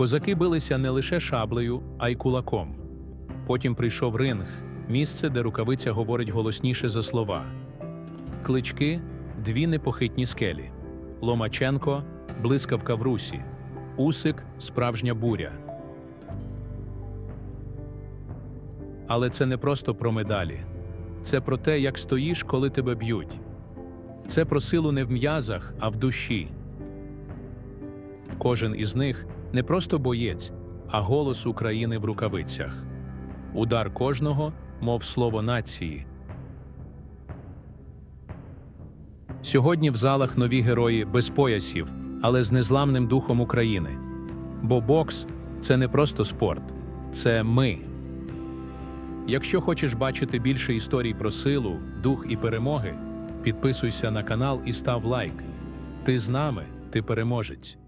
Козаки билися не лише шаблею, а й кулаком. Потім прийшов ринг, місце, де рукавиця говорить голосніше за слова. Клички дві непохитні скелі. Ломаченко блискавка в русі. Усик справжня буря. Але це не просто про медалі. Це про те, як стоїш, коли тебе б'ють. Це про силу не в м'язах, а в душі. Кожен із них не просто боєць, а голос України в рукавицях. Удар кожного, мов слово нації. Сьогодні в залах нові герої без поясів, але з незламним духом України. Бо бокс це не просто спорт, це ми. Якщо хочеш бачити більше історій про силу, дух і перемоги, підписуйся на канал і став лайк. Ти з нами, ти переможець.